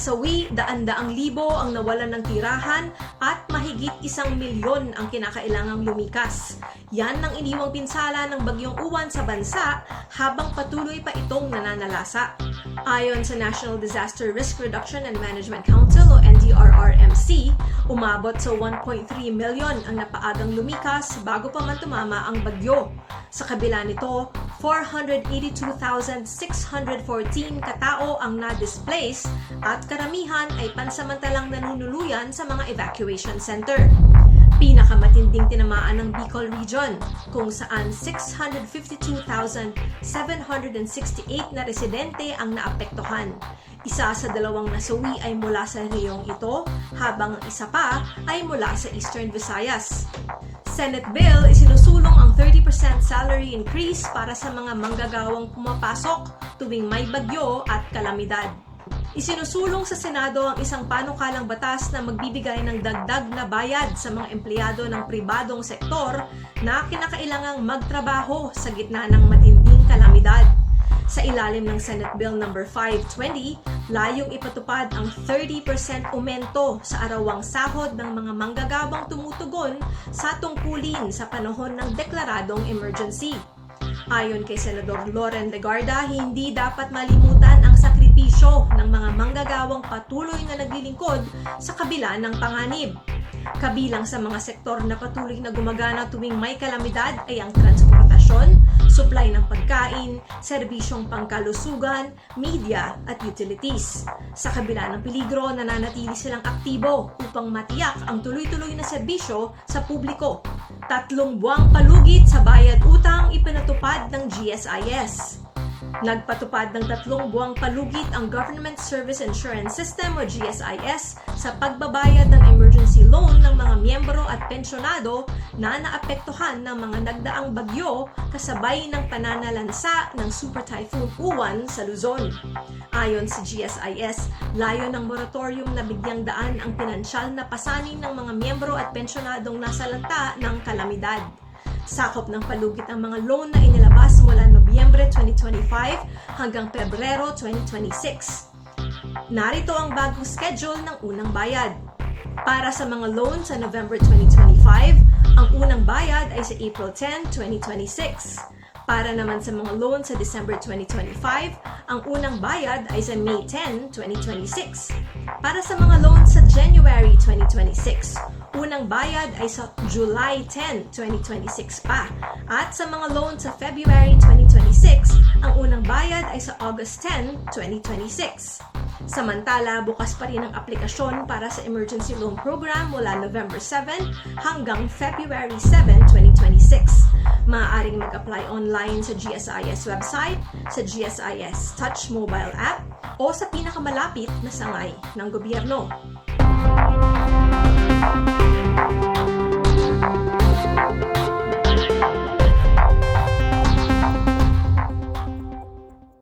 300 libo ang nawalan ng tirahan at mahigit isang milyon ang kinakailangang lumikas. Yan ang iniwang pinsala ng bagyong uwan sa bansa habang patuloy pa itong nananalasa. Ayon sa National Disaster Risk Reduction and Management Council o NDRRMC, umabot sa 1.3 milyon ang napaagang lumikas bago pa man tumama ang bagyo. Sa kabila nito, 482,614 katao ang na-displace at karamihan ay pansamantalang nanunuluyan sa mga evacuation center. Pinakamatinding tinamaan ng Bicol Region kung saan 652,768 na residente ang naapektuhan. Isa sa dalawang nasawi ay mula sa reyong ito habang ang isa pa ay mula sa Eastern Visayas. Senate bill isinusulong ang 30% salary increase para sa mga manggagawang pumapasok tuwing may bagyo at kalamidad. Isinusulong sa Senado ang isang panukalang batas na magbibigay ng dagdag na bayad sa mga empleyado ng pribadong sektor na kinakailangang magtrabaho sa gitna ng matinding kalamidad. Sa ilalim ng Senate Bill No. 520, layong ipatupad ang 30% aumento sa arawang sahod ng mga manggagawang tumutugon sa tungkulin sa panahon ng deklaradong emergency. Ayon kay Senador Loren Legarda, hindi dapat malimutan ang sakripisyo ng mga manggagawang patuloy na naglilingkod sa kabila ng panganib. Kabilang sa mga sektor na patuloy na gumagana tuwing may kalamidad ay ang transportasyon, supply ng pagkain, serbisyong pangkalusugan, media at utilities. Sa kabila ng peligro, nananatili silang aktibo upang matiyak ang tuloy-tuloy na serbisyo sa publiko. Tatlong buwang palugit sa bayad utang ipinatupad ng GSIS. Nagpatupad ng tatlong buwang palugit ang Government Service Insurance System o GSIS sa pagbabayad ng emergency loan ng mga miyembro at pensyonado na naapektuhan ng mga nagdaang bagyo kasabay ng pananalansa ng Super Typhoon Uwan sa Luzon. Ayon sa GSIS, layo ng moratorium na bigyang daan ang pinansyal na pasanin ng mga miyembro at pensyonadong nasa lanta ng kalamidad. Sakop ng palugit ang mga loan na inilabas mula Nobyembre 2025 hanggang Pebrero 2026. Narito ang bagong schedule ng unang bayad. Para sa mga loan sa November 2025, ang unang bayad ay sa April 10, 2026. Para naman sa mga loan sa December 2025, ang unang bayad ay sa May 10, 2026. Para sa mga loan sa January 2026, unang bayad ay sa July 10, 2026 pa. At sa mga loan sa February 2026, ang unang bayad ay sa August 10, 2026. Samantala, bukas pa rin ang aplikasyon para sa Emergency Loan Program mula November 7 hanggang February 7, 2026. Maaaring mag-apply online sa GSIS website, sa GSIS Touch mobile app, o sa pinakamalapit na sangay ng gobyerno. Thank you